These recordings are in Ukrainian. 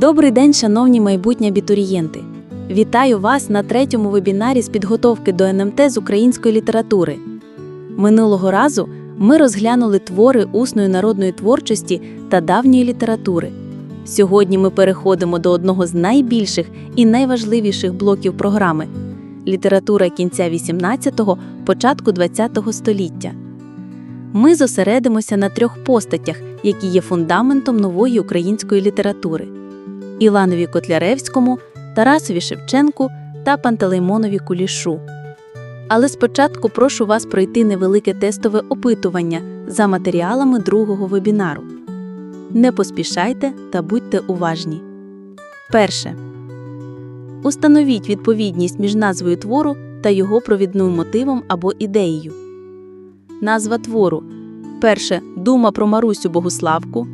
Добрий день, шановні майбутні абітурієнти! Вітаю вас на третьому вебінарі з підготовки до НМТ з української літератури. Минулого разу ми розглянули твори усної народної творчості та давньої літератури. Сьогодні ми переходимо до одного з найбільших і найважливіших блоків програми література кінця 18-го, початку 20-го століття. Ми зосередимося на трьох постатях, які є фундаментом нової української літератури. Іванові Котляревському, Тарасові Шевченку та Пантелеймонові Кулішу. Але спочатку прошу вас пройти невелике тестове опитування за матеріалами другого вебінару. Не поспішайте та будьте уважні. Перше. Установіть відповідність між назвою твору та його провідним мотивом або ідеєю. Назва твору. Перше. Дума про Марусю Богуславку.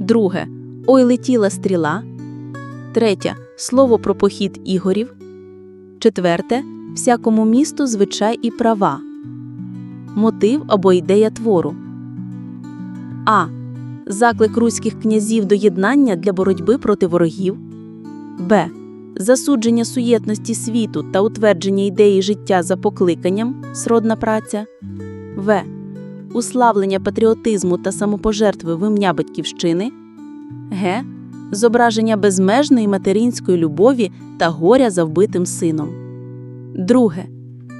Друге. Ой летіла стріла. Третє слово про похід ігорів. Четверте всякому місту звичай і права. Мотив або ідея твору. А. Заклик руських князів до єднання для боротьби проти ворогів. Б. Засудження суєтності світу та утвердження ідеї життя за покликанням сродна праця. В. Уславлення патріотизму та самопожертви в ім'я батьківщини. Г зображення безмежної материнської любові та горя за вбитим сином. Друге.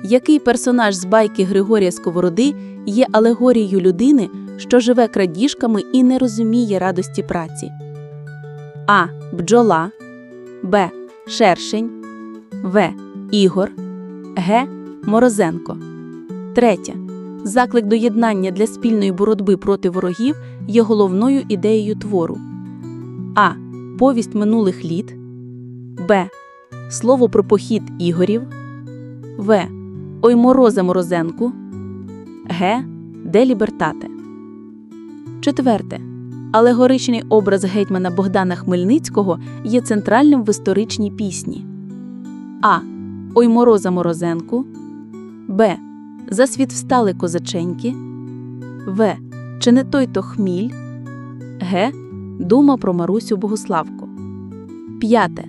Який персонаж з байки Григорія Сковороди є алегорією людини, що живе крадіжками і не розуміє радості праці? А. Бджола. Б. Шершень. В. Ігор. Г. Морозенко. Третє. Заклик до єднання для спільної боротьби проти ворогів є головною ідеєю твору. А. Повість минулих літ. Б. Слово про похід ігорів. В. Ой морозе морозенку. Г. Де лібертате. Четверте. Алегоричний образ гетьмана Богдана Хмельницького є центральним в історичній пісні. А. Ой мороза морозенку. Б. Засвіт встали козаченьки. В. Чи не той то хміль. Г. Дума про Марусю Богославку. П'яте.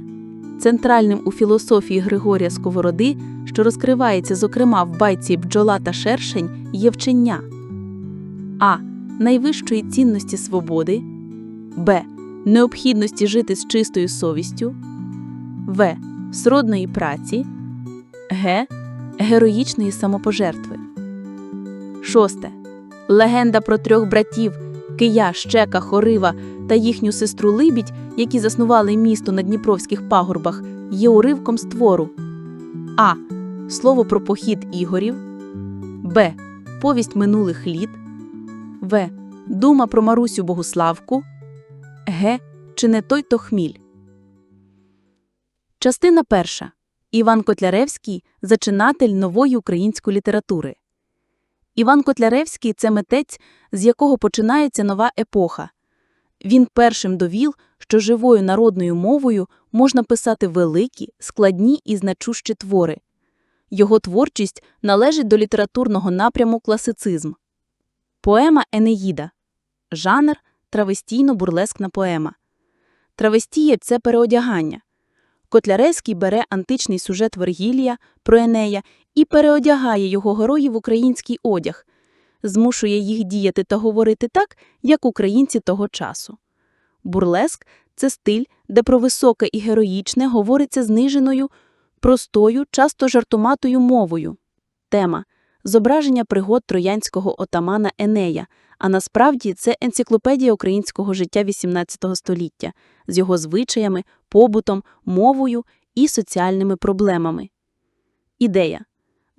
Центральним у філософії Григорія Сковороди, що розкривається, зокрема, в байці бджола та шершень, є вчення а. Найвищої цінності свободи, б. Необхідності жити з чистою совістю, в. Сродної праці, г. Героїчної самопожертви. Шосте. Легенда про трьох братів Кия, Щека, Хорива та їхню сестру Либідь, які заснували місто на Дніпровських пагорбах, є уривком з твору А. Слово про похід ігорів, Б. Повість минулих літ, В. Дума про Марусю Богуславку, Г. Чи не той то хміль. Частина перша. Іван Котляревський зачинатель нової української літератури. Іван Котляревський це митець, з якого починається нова епоха. Він першим довів, що живою народною мовою можна писати великі, складні і значущі твори. Його творчість належить до літературного напряму класицизм. Поема Енеїда. Жанр травестійно-бурлескна поема. Травестія – це переодягання. Котляревський бере античний сюжет Вергілія про Енея і переодягає його героїв в український одяг, змушує їх діяти та говорити так, як українці того часу. Бурлеск це стиль, де про високе і героїчне говориться зниженою, простою, часто жартоматою мовою. Тема зображення пригод троянського отамана Енея, а насправді це енциклопедія українського життя XVIII століття з його звичаями, побутом, мовою і соціальними проблемами. Ідея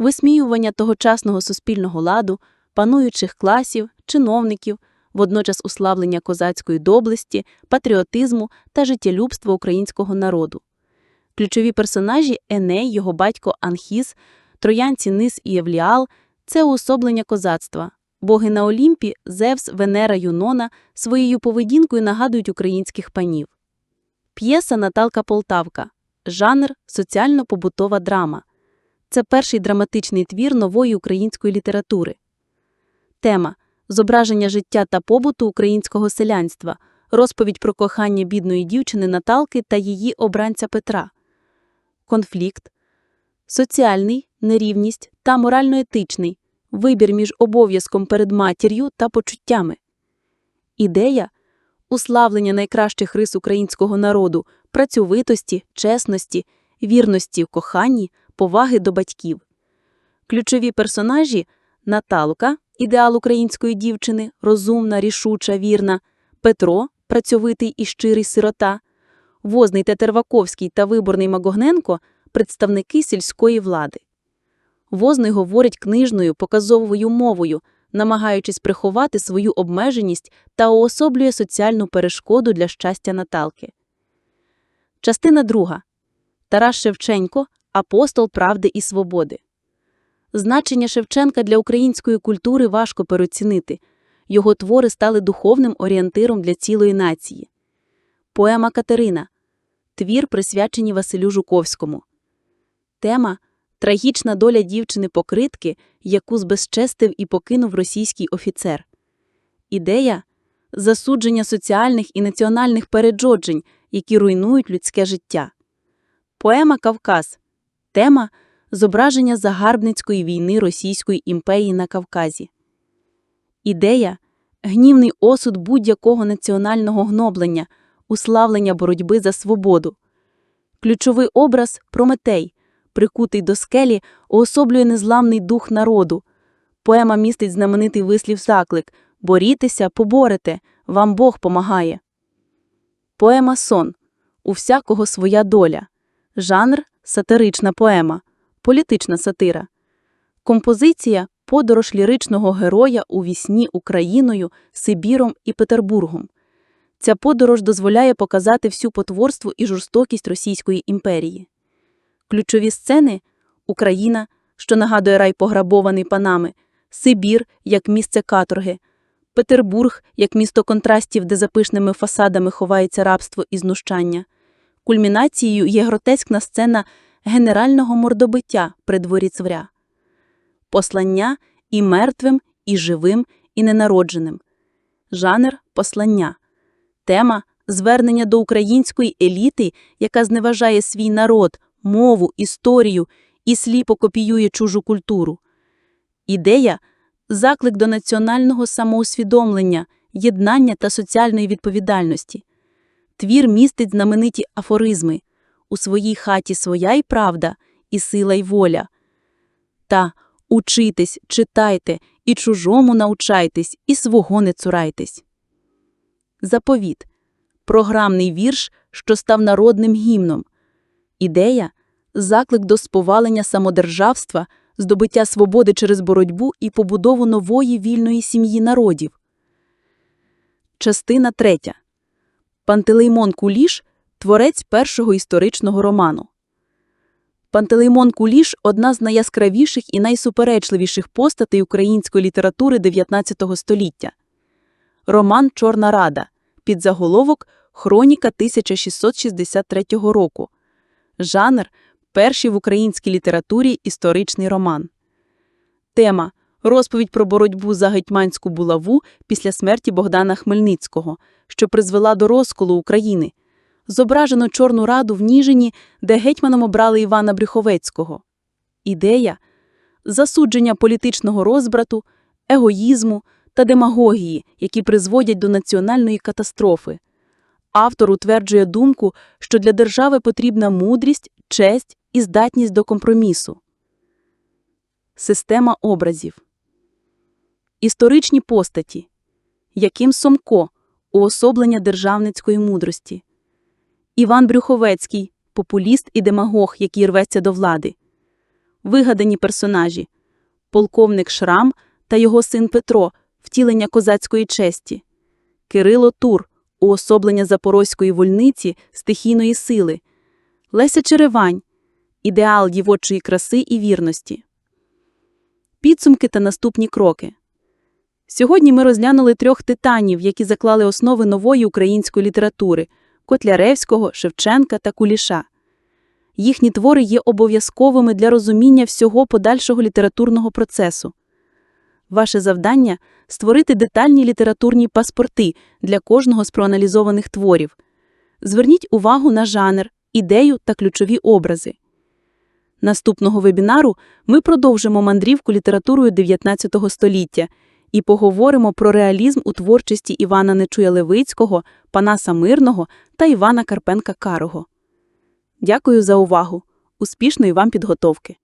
висміювання тогочасного суспільного ладу, пануючих класів, чиновників, водночас уславлення козацької доблесті, патріотизму та життєлюбства українського народу. Ключові персонажі Еней, його батько Анхіс, троянці Нис і Евліал – це уособлення козацтва. Боги на Олімпі, Зевс, Венера, Юнона своєю поведінкою нагадують українських панів. П'єса Наталка Полтавка. Жанр соціально-побутова драма. Це перший драматичний твір нової української літератури. Тема зображення життя та побуту українського селянства, розповідь про кохання бідної дівчини Наталки та її обранця Петра, конфлікт, соціальний, нерівність та морально-етичний, вибір між обов'язком перед матір'ю та почуттями. Ідея уславлення найкращих рис українського народу, працьовитості, чесності, вірності в коханні, поваги до батьків. Ключові персонажі Наталка, ідеал української дівчини, розумна, рішуча, вірна, Петро, працьовитий і щирий сирота, Возний Тетерваковський та виборний Магогненко представники сільської влади. Возний говорить книжною, показовою мовою, намагаючись приховати свою обмеженість та уособлює соціальну перешкоду для щастя Наталки. Частина друга. Тарас Шевченко апостол правди і свободи. Значення Шевченка для української культури важко переоцінити. Його твори стали духовним орієнтиром для цілої нації. Поема Катерина. Твір присвячені Василю Жуковському. Тема Трагічна доля дівчини-покритки, яку збезчестив і покинув російський офіцер. Ідея засудження соціальних і національних переджоджень, які руйнують людське життя. Поема Кавказ. Тема зображення загарбницької війни Російської імперії на Кавказі. Ідея гнівний осуд будь-якого національного гноблення, уславлення боротьби за свободу. Ключовий образ Прометей, прикутий до скелі, уособлює незламний дух народу. Поема містить знаменитий вислів заклик Борітеся, поборете, вам Бог помагає. Поема Сон. У всякого своя доля. Жанр сатирична поема, політична сатира. Композиція подорож ліричного героя у вісні Україною, Сибіром і Петербургом. Ця подорож дозволяє показати всю потворство і жорстокість Російської імперії. Ключові сцени Україна, що нагадує рай пограбований панами, Сибір як місце каторги, Петербург як місто контрастів, де за пишними фасадами ховається рабство і знущання. Кульмінацією є гротескна сцена генерального мордобиття при дворі цвря. Послання і мертвим, і живим, і ненародженим. Жанр послання. Тема звернення до української еліти, яка зневажає свій народ, мову, історію і сліпо копіює чужу культуру. Ідея заклик до національного самоусвідомлення, єднання та соціальної відповідальності. Твір містить знамениті афоризми у своїй хаті своя й правда, і сила й воля. Та учитесь, читайте, і чужому научайтесь, і свого не цурайтесь. Заповіт програмний вірш, що став народним гімном. Ідея заклик до сповалення самодержавства, здобуття свободи через боротьбу і побудову нової вільної сім'ї народів. Частина третя. Пантелеймон Куліш творець першого історичного роману. Пантелеймон Куліш одна з найяскравіших і найсуперечливіших постатей української літератури XIX століття. Роман Чорна Рада. Підзаголовок Хроніка 1663 року. Жанр перший в українській літературі історичний роман. Тема розповідь про боротьбу за гетьманську булаву після смерті Богдана Хмельницького, що призвела до розколу України. Зображено Чорну Раду в Ніжині, де гетьманом обрали Івана Брюховецького. Ідея засудження політичного розбрату, егоїзму та демагогії, які призводять до національної катастрофи. Автор утверджує думку, що для держави потрібна мудрість, честь і здатність до компромісу. Система образів. Історичні постаті. Яким Сомко уособлення державницької мудрості. Іван Брюховецький популіст і демагог, який рветься до влади. Вигадані персонажі полковник Шрам та його син Петро втілення козацької честі. Кирило Тур уособлення запорозької вольниці стихійної сили. Леся Черевань ідеал дівочої краси і вірності. Підсумки та наступні кроки. Сьогодні ми розглянули трьох титанів, які заклали основи нової української літератури Котляревського, Шевченка та Куліша. Їхні твори є обов'язковими для розуміння всього подальшого літературного процесу. Ваше завдання створити детальні літературні паспорти для кожного з проаналізованих творів. Зверніть увагу на жанр, ідею та ключові образи. Наступного вебінару ми продовжимо мандрівку літературою 19 століття і поговоримо про реалізм у творчості Івана Нечуя-Левицького, Панаса Мирного та Івана Карпенка-Карого. Дякую за увагу! Успішної вам підготовки!